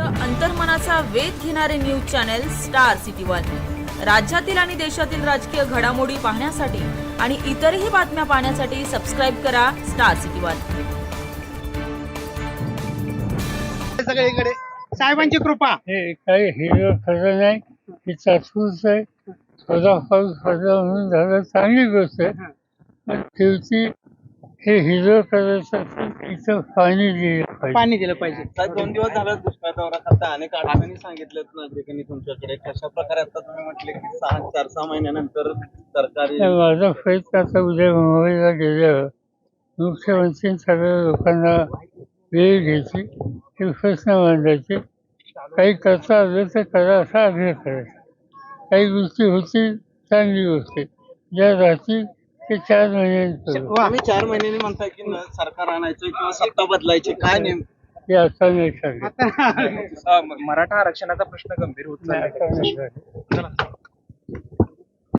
अंतर्मनाचा वेध घेणारे news channel Star City One. राज्यातील आणि देशातील राजकीय घडामोडी पाहण्यासाठी आणि इतरही बातम्या पाहण्यासाठी सबस्क्राईब करा स्टार सिटी वन. सगळीकडे. साहेबांची कृपा. हे काही हिरवं खरं नाही ही चाचूच आहे. स्वतः पाऊस पडला म्हणून झालं चांगली गोष्ट आहे. पण शेवटी हे हिरवं करायचं असेल इथं पाणी दिलं. पाहिजे. पाणी दिलं पाहिजे. साहेब दोन दिवस झाला दुष्काळ दौरा करता अनेक अडचणी सांगितल्यात नागरिकांनी तुमच्याकडे. कशा प्रकारे आता तुम्ही म्हटले की सहा चार सहा महिन्यानंतर सरकारी तर माझा प्रयत्न आता उद्या मुंबईला गेल्यावर मुख्यमंत्री सगळ्या लोकांना वेळ घ्यायची हे प्रश्न मांडायचे. काही करता आलं तर करा असा आग्रह करायचा. काही गोष्टी होतील चांगली गोष्ट. ज्या राहतील ते चार. तुम्ही चार महिन्यांनी म्हणताय की न- सरकार आणायचं किंवा सत्ता बदलायची काय नेम ते आता नाही सांगत आता अ, म- मराठा आरक्षणाचा प्रश्न गंभीर होत नाही, चाललाय आता नाही सांगत. चला.